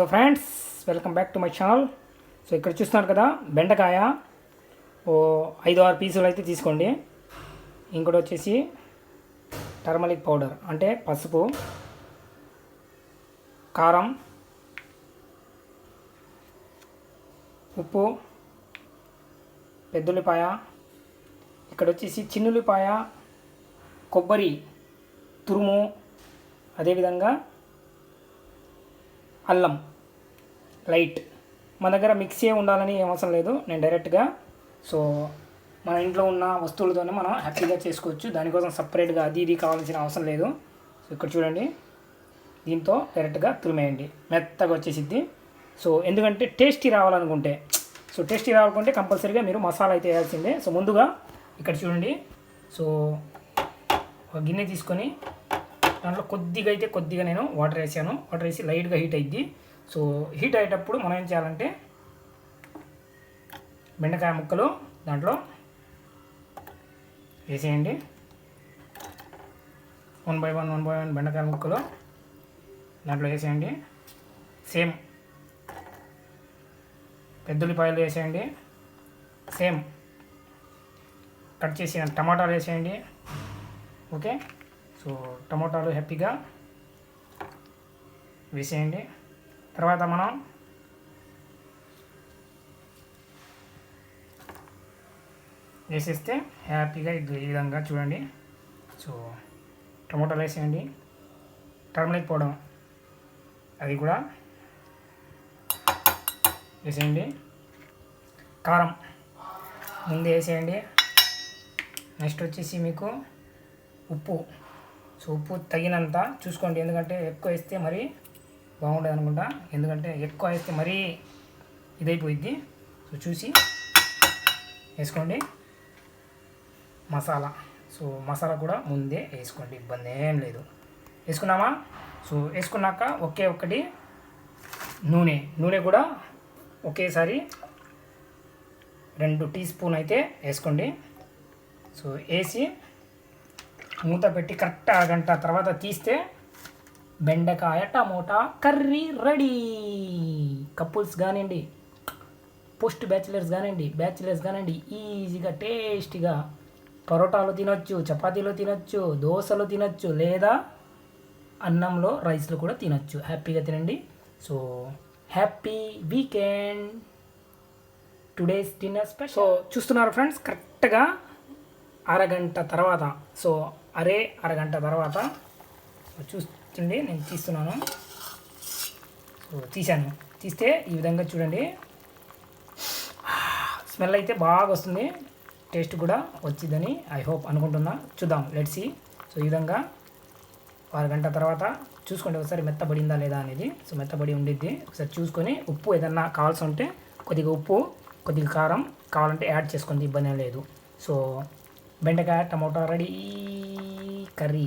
So friends welcome back to my channel. So ఇక్కడ చూస్తున్నారు కదా బెండకాయ. ఓ ఐదు ఆరు పీసులు అయితే తీసుకోండి. ఇంకోటి వచ్చేసి టర్మరిక్ పౌడర్ అంటే పసుపు కారం ఉప్పు పెద్దుల్లిపాయ. ఇక్కడ వచ్చేసి చిన్నుల్లిపాయ కొబ్బరి తురుము అదేవిధంగా అల్లం. లైట్. మన దగ్గర మిక్సీ ఉండాలని ఏం అవసరం లేదు. నేను డైరెక్ట్గా సో మన ఇంట్లో ఉన్న వస్తువులతోనే మనం హ్యాపీగా చేసుకోవచ్చు. దానికోసం సపరేట్గా అది ఇది కావాల్సిన అవసరం లేదు. సో ఇక్కడ చూడండి. దీంతో డైరెక్ట్గా తురిమేయండి. మెత్తగా వచ్చేసిద్ది. సో ఎందుకంటే టేస్టీ రావాలనుకుంటే. సో టేస్టీ రావాలనుకుంటే కంపల్సరీగా మీరు మసాలా అయితే వేయాల్సిందే. సో ముందుగా ఇక్కడ చూడండి. సో ఒక గిన్నె తీసుకొని దాంట్లో కొద్దిగా అయితే కొద్దిగా నేను వాటర్ వేసాను. వాటర్ వేసి లైట్గా హీట్ అయింది సో హీట్ అయ్యేటప్పుడు మనం ఏం చేయాలంటే బెండకాయ ముక్కలు దాంట్లో వేసేయండి. One by one one by one బెండకాయ ముక్కలు దాంట్లో వేసేయండి. సేమ్ పెద్దలిపాయలు వేసేయండి. సేమ్ కట్ చేసిన టమాటాలు వేసేయండి. ఓకే? సో టమాటాలు హ్యాపీగా వేసేయండి. తర్వాత మనం వేసేస్తే హ్యాపీగా ఇది ఈ విధంగా చూడండి. సో టమోటాలు వేసేయండి టర్మరిక్ పౌడర్ అది కూడా వేసేయండి. కారం ముందు వేసేయండి. నెక్స్ట్ వచ్చేసి మీకు ఉప్పు. సో ఉప్పు తగినంత చూసుకోండి. ఎందుకంటే ఎక్కువ వేస్తే మరీ బాగుంటుంది అనుకుంటా. ఎందుకంటే ఎక్కువ వేస్తే మరీ ఇదైపోయిద్ది. సో చూసి వేసుకోండి. మసాలా. సో మసాలా కూడా ముందే వేసుకోండి. ఇబ్బంది ఏం లేదు. వేసుకున్నామా సో వేసుకున్నాక ఒకే ఒక్కటి నూనె. నూనె కూడా ఒకేసారి రెండు టీ స్పూన్ అయితే వేసుకోండి. సో వేసి మూత పెట్టి కరెక్ట్ అరగంట తర్వాత తీస్తే బెండకాయ టమోటా కర్రీ రెడీ. కపుల్స్ కానివ్వండి పోస్ట్ బ్యాచిలర్స్ కానివ్వండి బ్యాచిలర్స్ కానివ్వండి ఈజీగా టేస్టీగా పరోటాలు తినొచ్చు చపాతీలో తినొచ్చు దోశలో తినొచ్చు లేదా అన్నంలో రైస్లో కూడా తినొచ్చు. హ్యాపీగా తినండి. So happy weekend. Today's dinner special. So చూస్తున్నారు ఫ్రెండ్స్ కరెక్ట్గా అరగంట తర్వాత. సో అరే అరగంట తర్వాత. చూడండి నేను తీస్తున్నాను. సో తీశాను. తీస్తే ఈ విధంగా చూడండి. స్మెల్ అయితే బాగా వస్తుంది. టేస్ట్ కూడా వచ్చిందని ఐ హోప్ అనుకుంటున్నా. చూద్దాం లెట్ సి సో ఈ విధంగా ఆరు గంట తర్వాత చూసుకోండి ఒకసారి మెత్తబడిందా లేదా అనేది. సో మెత్తబడి ఉండిద్ది. ఒకసారి చూసుకొని ఉప్పు ఏదన్నా కావాల్సి ఉంటే కొద్దిగా ఉప్పు కొద్దిగా కారం కావాలంటే యాడ్ చేసుకుంది ఇబ్బంది లేదు. సో బెండకాయ టమోటా రెడీ కర్రీ.